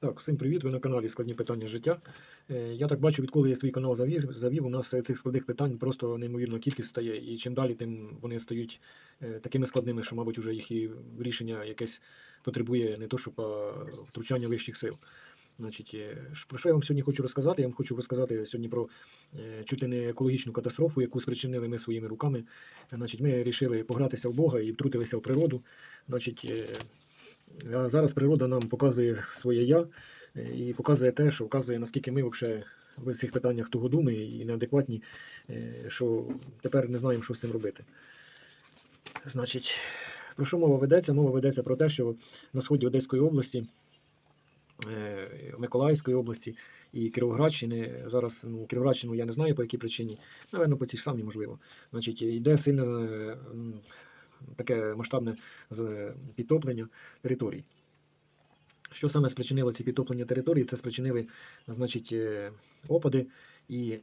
Так, всім привіт! Ви на каналі Складні питання життя. Е, Я так бачу, відколи я свій канал завів, у нас е, цих складних питань просто неймовірна кількість стає. І чим далі, тим вони стають е, такими складними, що, мабуть, вже їх і рішення якесь потребує не то, щоб а втручання вищих сил. Значить, про що я вам сьогодні хочу розказати? Я вам хочу розказати сьогодні про чуть ли не екологічну катастрофу, яку спричинили ми своїми руками. Значить, ми вирішили погратися в Бога і втрутилися в природу. Значить, зараз природа нам показує своє я і показує те, що вказує, наскільки ми взагалі в цих питаннях тугодуми і неадекватні, е, що тепер не знаємо, що з цим робити. Значить, про що мова ведеться? Мова ведеться про те, що на сході Одеської області, е, Миколаївської області і Кіровоградщини, зараз ну, Кіровоградщину я не знаю по якій причині, напевно, по цій ж самій можливо. Значить, йде сильне е, таке масштабне підтоплення територій. Що саме спричинило ці підтоплення території? Це спричинили, значить, е, опади і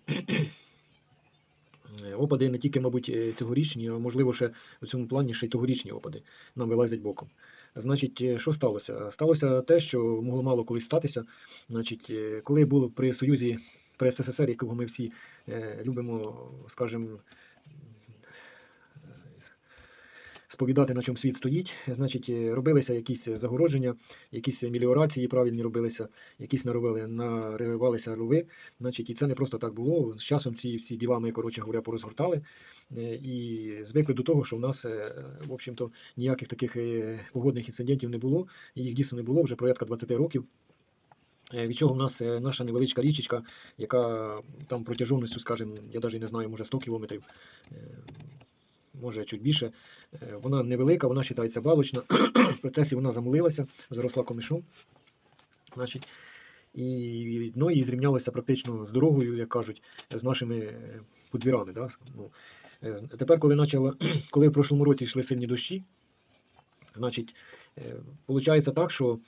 е, опади не тільки, мабуть, е, цьогорічні, а можливо, ще в цьому плані ще й тогорічні опади нам вилазять боком. Значить, е, що сталося? Сталося те, що могло мало колись статися. Значить, е, коли було при Союзі, при СССР, якого ми всі е, любимо, скажімо, сповідати, на чому світ стоїть. Значить, е, робилися якісь загородження, якісь меліорації правильні робилися, якісь наробили, наривалися рови. Значить, і це не просто так було. З часом ці всі діла ми, коротше говоря, порозгортали. е, І звикли до того, що в нас, е, в общем-то, ніяких таких погодних інцидентів не було. Їх дійсно не було вже порядка 20 років. Від чого в нас наша невеличка річечка, яка там протяжністю, скажімо, я навіть не знаю, може 100 кілометрів, може чуть більше. Е, Вона невелика, вона вважається балочна. В процесі вона замулилася, заросла комишом. Значить, і дно її зрівнялося практично з дорогою, як кажуть, з нашими е, подвірами. Да? Ну, е, тепер, коли почало, коли в прошлому році йшли сильні дощі, значить, виходить так, що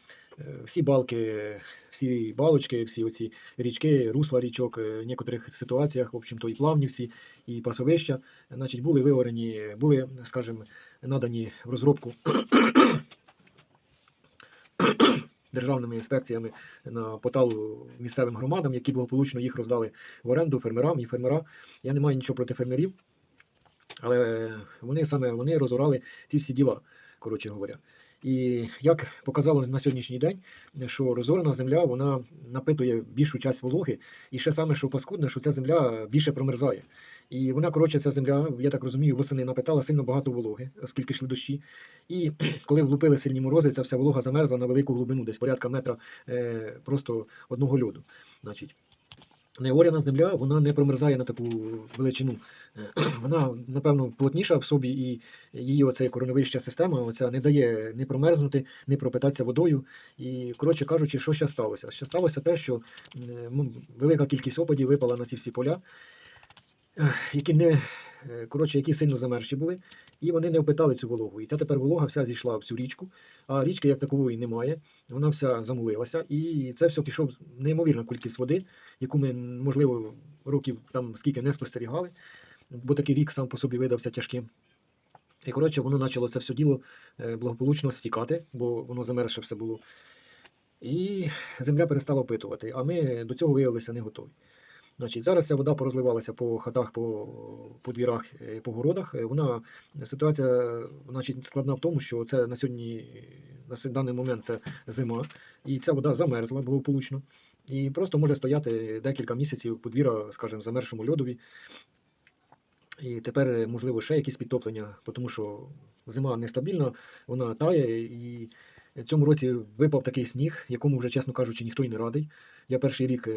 всі балки, всі балочки, всі оці річки, русла річок, е, в некоторих ситуаціях, в общем-то, і плавні всі, і пасовища, значить, були виорені, були, скажімо, надані в розробку державними інспекціями на поталу місцевим громадам, які благополучно їх роздали в оренду фермерам і фермера. Я не маю нічого проти фермерів, але вони саме вони розорали ці всі діла, коротше говоря. І як показало на сьогоднішній день, що розорена земля вона напитує більшу часть вологи, і ще саме, що паскудне, що ця земля більше промерзає. І вона, коротше, ця земля, я так розумію, восени напитала сильно багато вологи, оскільки йшли дощі. І коли влупили сильні морози, ця вся волога замерзла на велику глибину, десь порядка метра е, просто одного льоду. Значить, неоряна земля вона не промерзає на таку величину. Е, Вона, напевно, плотніша в собі, і її оця короновища система оця не дає не промерзнути, не пропитатися водою. І, коротше кажучи, що ще сталося? Ще сталося те, що велика кількість опадів випала на ці всі поля, які не. Е, Коротше, які сильно замерзші були, і вони не впитали цю вологу. І ця тепер волога вся зійшла в цю річку, а річки як такової немає. Вона вся замулилася, і це все пішов неймовірна кількість води, яку ми, можливо, років там скільки не спостерігали, бо такий рік сам по собі видався тяжким. І коротше, воно почало це все діло е, благополучно стікати, бо воно замерзше все було. І земля перестала впитувати, а ми до цього виявилися не готові. Значить, зараз ця вода порозливалася по хатах, по, по двірах, е, по городах. Е, Вона ситуація значить, складна в тому, що це на сьогодні, на даний момент це зима, і ця вода замерзла благополучно. І просто може стояти декілька місяців подвір'я, скажімо, в замерзшому льодові. І тепер, е, можливо, ще якісь підтоплення, тому що зима нестабільна, вона тає, і цьому році випав такий сніг, якому вже, чесно кажучи, ніхто й не радий. Я перший рік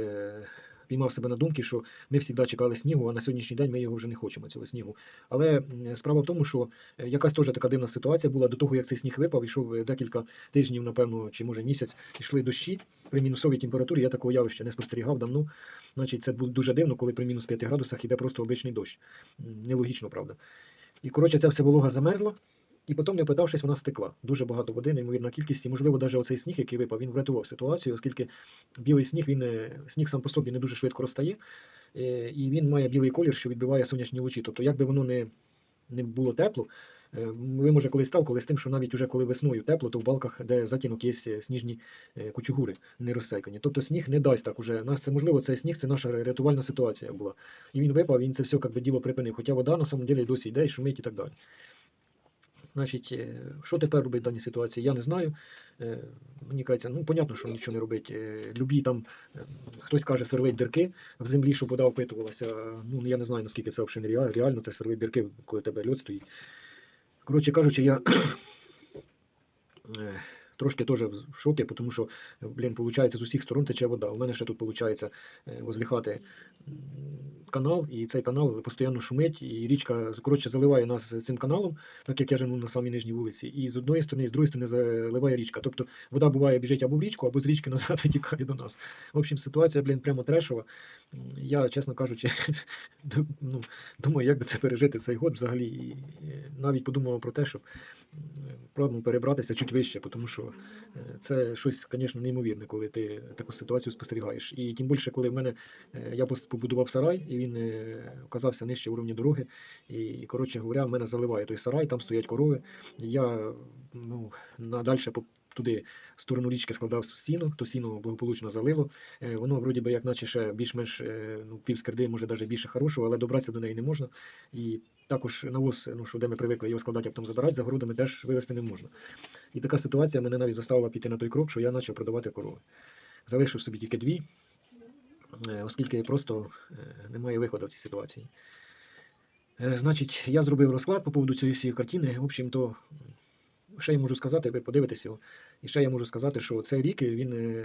піймав себе на думки, що ми завжди чекали снігу, а на сьогоднішній день ми його вже не хочемо, цього снігу. Але справа в тому, що е, якась теж така дивна ситуація була до того, як цей сніг випав, ішов е, декілька тижнів, напевно, чи може місяць, йшли дощі при мінусовій температурі. Я такого явища не спостерігав давно. Значить, це буде дуже дивно, коли при мінус 5 градусах іде просто обичний дощ. Нелогічно, правда. І коротше, ця вся волога замерзла, і потім, не питавшись, вона стекла. Дуже багато води, неймовірна кількість. І, можливо, навіть оцей сніг, який випав, він врятував ситуацію, оскільки білий сніг, він е, сніг сам по собі не дуже швидко розтає, е, і він має білий колір, що відбиває сонячні лучі. Тобто, як би воно не, не було тепло, Е, Ви може колись сталкувалися з тим, що навіть уже коли весною тепло, то в балках, де затінок є сніжні кучугури, не розсейкані. Тобто сніг не дасть так уже. Нас це можливо, цей сніг це наша рятувальна ситуація була. І він випав, він це все як би, діло припинив. Хоча вода на самом деле досі йде, шумить і так далі. Значить, е, що тепер робити в даній ситуації, я не знаю. Е, Мені кажеться, ну, понятно, що нічого не робить. Е, Любі там, хтось каже, сверлить дірки в землі, щоб вода опитувалася. Ну, я не знаю, наскільки це взагалі реально, це сверлить дірки, коли тебе льод стоїть. Коротше кажучи, я трошки теж в шокі, тому що, блін, виходить, з усіх сторон тече вода. У мене ще тут виходить возле хати м, канал, і цей канал постійно шумить, і річка коротше, заливає нас цим каналом, так як я живу на самій нижній вулиці. І з одної сторони, і з другої сторони заливає річка. Тобто вода буває біжить або в річку, або з річки назад витікає до нас. В общем, ситуація, блін, прямо трешова. Я, чесно кажучи, ну, думаю, як би це пережити цей год взагалі. І е, навіть подумав про те, щоб м, перебратися чуть вище, тому що е, це щось, звісно, неймовірне, коли ти таку ситуацію спостерігаєш. І тим більше, коли в мене е, я побудував сарай, і він е, оказався нижче уровня дороги. І, коротше говоря, в мене заливає той сарай, там стоять корови. Я ну, надальше по туди в сторону річки складав сіно, то сіно благополучно залило. Воно вроді би як наче ще більш-менш ну, пів скирди, може навіть більше хорошого, але добратися до неї не можна. І також навоз, ну, що де ми привикли його складати, а потім забирати за городами, теж вивезти не можна. І така ситуація мене навіть заставила піти на той крок, що я почав продавати корови. Залишив собі тільки дві, е, оскільки просто е, немає виходу в цій ситуації. Е, Значить, я зробив розклад по поводу цієї всієї картини. В общем, то ще я можу сказати, ви подивитесь його. І ще я можу сказати, що цей рік він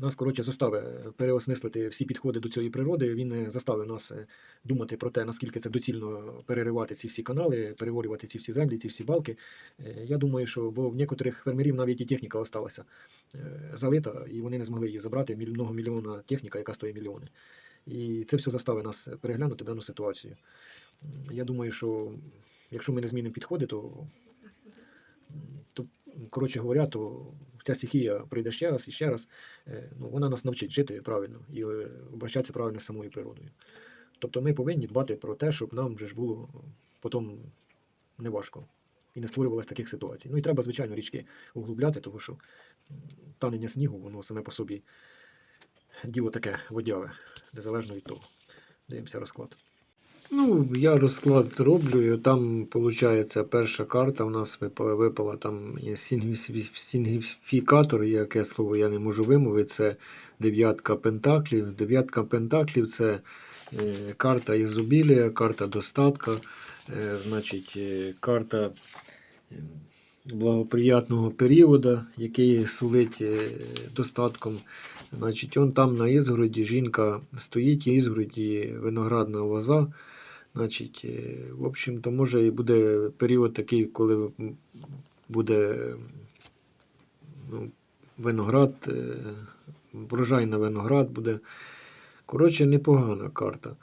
нас, коротше, заставив переосмислити всі підходи до цієї природи. Він е, заставив нас е, думати про те, наскільки це доцільно переривати ці всі канали, переворювати ці всі землі, ці всі балки. Е, Я думаю, що бо в некоторих фермерів навіть і техніка осталася е, залита, і вони не змогли її забрати. Міль- Многомільйонна техніка, яка стоїть мільйони. І це все заставить нас переглянути дану ситуацію. Я думаю, що якщо ми не змінимо підходи, то, то коротше говоря, то ця стихія прийде ще раз і ще раз. Е, Ну, вона нас навчить жити правильно і е, обращатися правильно з самою природою. Тобто ми повинні дбати про те, щоб нам вже ж було потім неважко і не створювалося таких ситуацій. Ну і треба, звичайно, річки углубляти, тому що танення снігу, воно саме по собі діло таке водяве, незалежно від того. Дивимося розклад. Ну, я розклад роблю, там, виходить, перша карта у нас випала, там сінгвіс- яке слово я не можу вимовити, це дев'ятка пентаклів. Дев'ятка пентаклів це е, карта ізобілія, карта достатка, е, значить, е, карта благоприятного періоду, який сулить достатком. Значить, он там на ізгороді жінка стоїть, ізгороді виноградна лоза. Значить, е, в общем-то, може і буде період такий, коли буде ну, виноград, е, врожай на виноград буде. Коротше, непогана карта.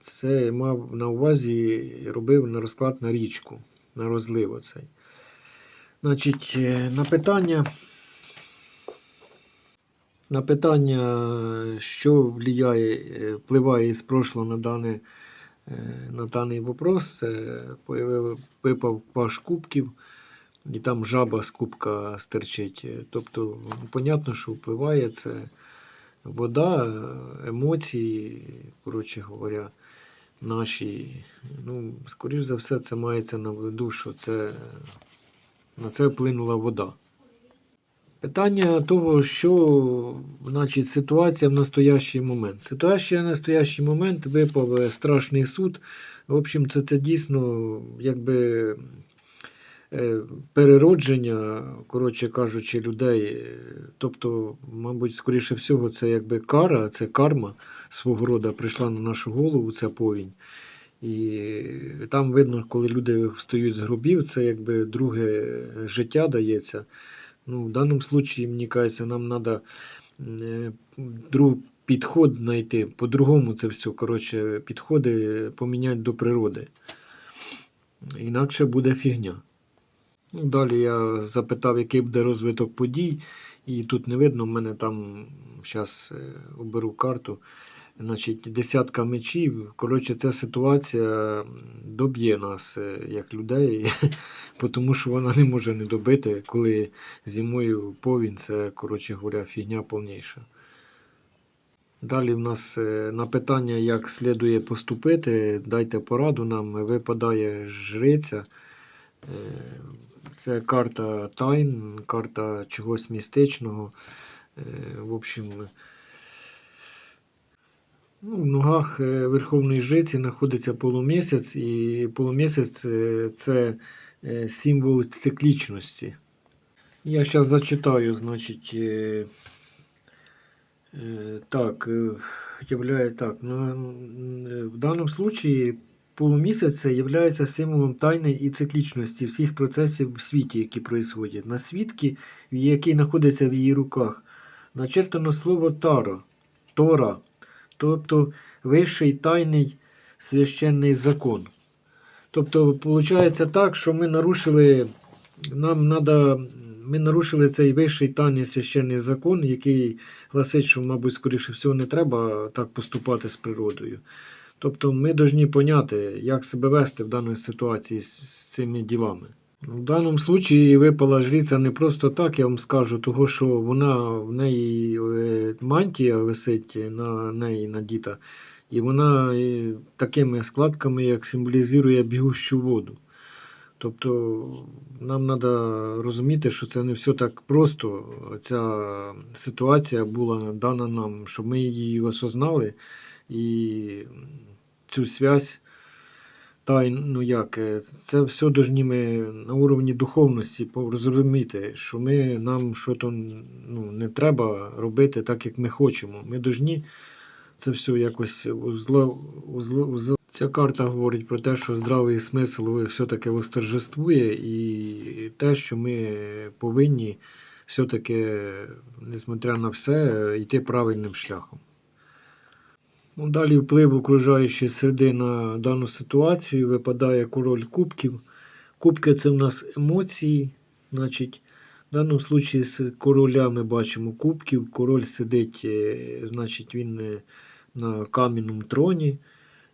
Це мав на увазі, робив на розклад на річку, на розлив оцей. Значить, е, на питання. На питання, що е, впливає із прошлого на, дане, на даний вопрос, це випав паш кубків, і там жаба з кубка стерчить. Е, Тобто, понятно, що впливає це вода, е, емоції, коротше говоря, наші. Ну, скоріш за все, це мається на виду, що це, на це вплинула вода. Питання того, що значить, ситуація в настоящий момент. Ситуація в настоящий момент випав е, страшний суд. В общем, це, це дійсно якби е, переродження, коротше кажучи, людей. Тобто, мабуть, скоріше всього, це якби кара, це карма свого роду прийшла на нашу голову, ця повінь. І там видно, коли люди встають з гробів, це якби друге життя дається. Ну, в даному случаї, мені кажеться, нам треба друг підход знайти. По-другому це все, коротше, підходи поміняти до природи. Інакше буде фігня. Ну, Далі я запитав, який буде розвиток подій, і тут не видно, в мене там зараз оберу карту. Значить, десятка мечів. Коротше, ця ситуація доб'є нас е, як людей, тому що вона не може не добити, коли зимою повінь, це, коротше говоря, фігня повніша. Далі в нас е, на питання, як слідує поступити, дайте пораду нам, випадає жриця. Е, Це карта тайн, карта чогось містичного. В общем, ну, в ногах е, Верховної Жриці знаходиться полумісяць, і полумісяць е, це е, символ циклічності. Я зараз зачитаю, значить. е, Э, Так, э, являє, так, ну, м, э, в даному случаї полумісяць це є символом тайни і циклічності всіх процесів в світі, які происходять. На свідки, який знаходиться в її руках, начертано слово Тара, Тора, тобто вищий тайний священний закон. Тобто, виходить так, що ми нарушили, нам надо, ми нарушили цей вищий тайний священний закон, який гласить, що, мабуть, скоріше всього, не треба так поступати з природою. Тобто ми повинні поняти, як себе вести в даній ситуації з, цими ділами. В даному случаї випала жриця не просто так, я вам скажу, того що вона в неї е, мантія висить на неї надіта, і вона е, такими складками, як символізує бігущу воду. Тобто нам треба розуміти, що це не все так просто. Ця ситуація була дана нам, щоб ми її осознали і цю связь тайн, ну як, е, це все повинні ми на уровні духовності зрозуміти, що ми нам щось ну, не треба робити так, як ми хочемо. Ми повинні це все якось узло, узло, узло. Ця карта говорить про те, що здравий смисл все-таки восторжествує, і те, що ми повинні все-таки, несмотря на все, йти правильним шляхом. Ну, далі вплив окружаючої середи на дану ситуацію випадає король кубків. Кубки це в нас емоції. Значить, в даному случаї з короля ми бачимо кубків. Король сидить, е, значить, він е, на кам'яному троні.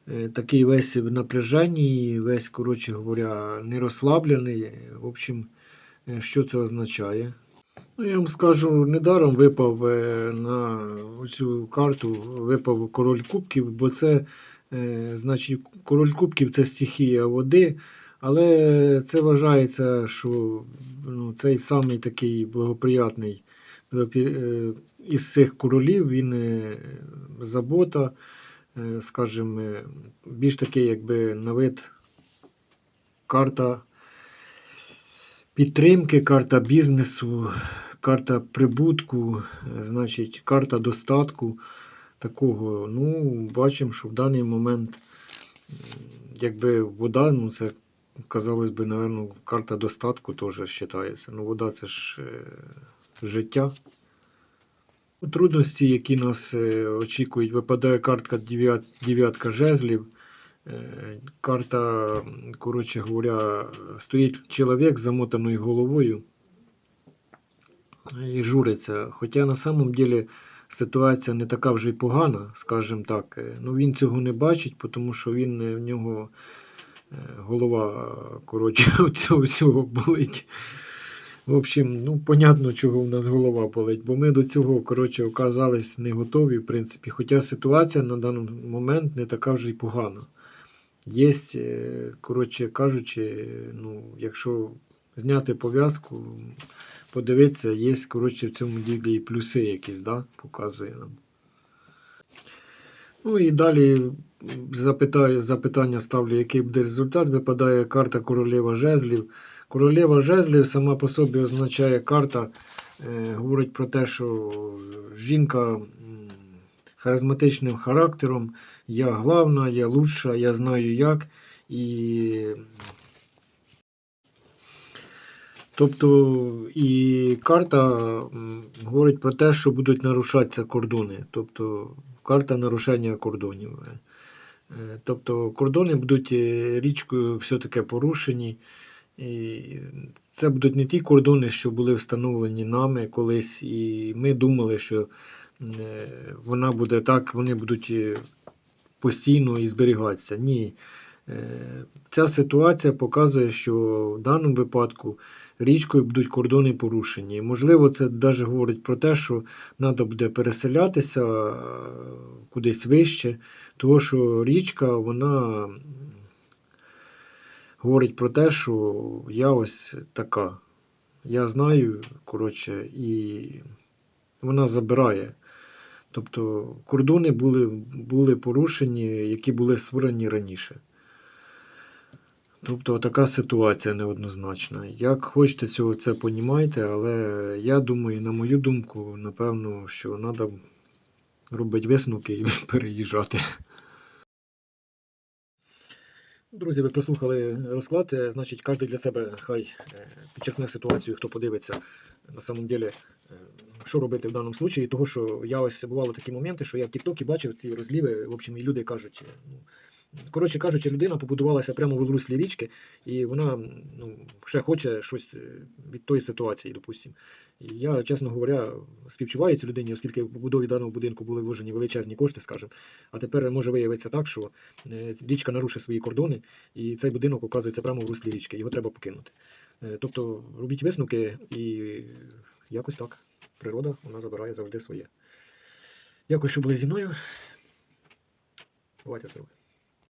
Е, Такий весь в напряженні, весь, коротше говоря, не розслаблений. В общем, що це означає? Ну, я вам скажу, недаром випав е, на цю карту, випав король кубків, бо це, е, значить, король кубків це стихія води, але це вважається, що ну, цей самий такий благоприятний е, із цих королів, він забота, скажімо, більш такий, якби на вид карта підтримки, карта бізнесу, карта прибутку, значить, карта достатку такого. Ну, бачимо, що в даний момент, якби вода, ну це, казалось би, напевно, карта достатку теж вважається. Ну, вода це ж е, життя. Трудності, які нас е, очікують, випадає картка дев'ятка жезлів. Е, Карта, коротше говоря, стоїть чоловік з замотаною головою і журиться. Хоча на самом деле ситуація не така вже й погана, скажімо так. Е, Ну, він цього не бачить, тому що він е, в нього голова, коротше, цього всього болить. В общем, ну, понятно, чого в нас голова болить, бо ми до цього, коротше, оказались не готові, в принципі. Хоча ситуація на даний момент не така вже й погана. Є, е, коротше кажучи, ну, якщо зняти пов'язку, подивитися, є, коротше, в цьому ділі плюси якісь, да, показує нам. Ну і далі запитаю, запитання ставлю, який буде результат. Випадає карта королева жезлів. Королева жезлів сама по собі означає карта, е, говорить про те, що жінка харизматичним характером, я главна, я лучша, я знаю як. І Тобто і карта говорить про те, що будуть нарушатися кордони. Тобто карта нарушення кордонів. Е, Тобто кордони будуть е, річкою все-таки порушені. І це будуть не ті кордони, що були встановлені нами колись, і ми думали, що вона буде так, вони будуть е, постійно і зберігатися. Ні. Е, Ця ситуація показує, що в даному випадку річкою будуть кордони порушені. Можливо, це навіть говорить про те, що треба буде переселятися е, кудись вище, тому що річка, вона говорить про те, що я ось така. Я знаю, коротше, і вона забирає. Тобто кордони були, були порушені, які були створені раніше. Тобто така ситуація неоднозначна. Як хочете цього це понімайте, але я думаю, на мою думку, напевно, що треба робити висновки і переїжджати. Друзі, ви прослухали розклад. Е, Значить, кожен для себе хай е, підчеркне ситуацію, хто подивиться на самом деле, що робити в даному случаї. Того, що я ось бували такі моменти, що я в Тіктокі бачив ці розліви. В общем, і люди кажуть, е, ну, коротше кажучи, людина побудувалася прямо в руслі річки, і вона ну, ще хоче щось е, від тої ситуації, допустимо. Я, чесно говоря, співчуваю цій людині, оскільки в побудові даного будинку були вложені величезні кошти, скажімо. А тепер може виявитися так, що е, річка нарушить свої кордони, і цей будинок оказується прямо в руслі річки, його треба покинути. Е, Тобто робіть висновки і якось так. Природа вона забирає завжди своє. Дякую, що були зі мною. Бувайте здорові.